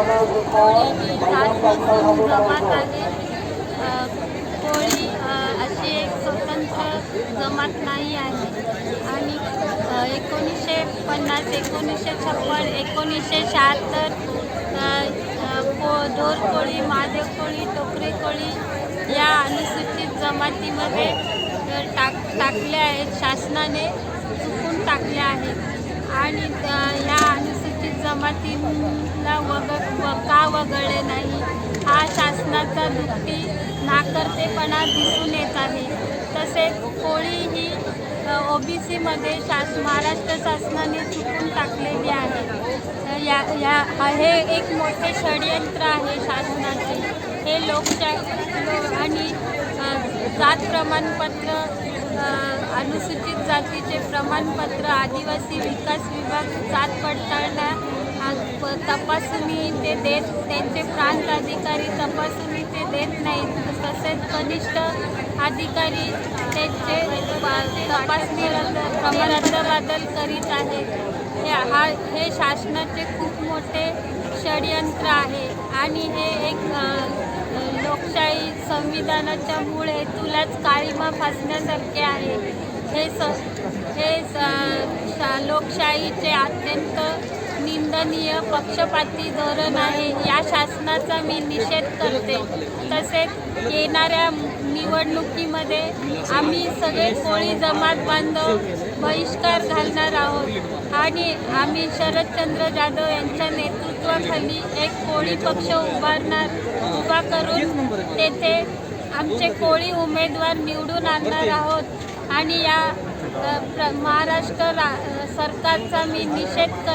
कोळी जमात आहे कोळी अशी एक स्वतंत्र जमात नाही आहे आणि एकोणीसशे पन्नास एकोणीसशे छप्पन एकोणीसशे शहात्तर को ढोर कोळी महादेव कोळी टोकरे कोळी या अनुसूचित जमातीमध्ये टाक टाकले आहेत शासनाने चुकून टाकले आहेत. आणि या अनुसूचित जमातीला वग व का वगळले नाही? हा शासनाचा दुःखी नाकर्तेपणा दिसून येत आहे. तसेच कोळी ही ओबीसीमध्ये शास महाराष्ट्र शासनाने चुकून टाकलेली आहे. या या हे एक मोठे षडयंत्र आहे शासनाचे. हे लोकशाही आणि जात प्रमाणपत्र अनुसूचित जातीचे प्रमाणपत्र आदिवासी विकास विभाग जात पडताळण्या तपासणी ते देत त्यांचे प्रांत अधिकारी तपासणी ते देत नाहीत. तसेच कनिष्ठ अधिकारी त्यांचे तपासणी रद्द रद्दबादल करीत आहेत. हे हा हे शासनाचे खूप मोठे षडयंत्र आहे. आणि हे एक संविधानाच्या मूळ हेतूलाच काळीमा फासण्यासारखे आहे. हे स हे स- शा- लोकशाहीचे अत्यंत धोरणीय पक्षपाती धोरण आहे या शासनाचा मी निषेध करते. तसेच येणाऱ्या निवडणुकीमध्ये आम्ही सगळे कोळी जमात बांधव बहिष्कार घालणार आहोत. आणि आम्ही शरदचंद्र जाधव यांच्या नेतृत्वाखाली एक कोळी पक्ष उभारणार उभा करून तेथे आमचे कोळी उमेदवार निवडून आणणार आहोत. आणि या प्र महाराष्ट्र रा सरकारचा मी निषेध कर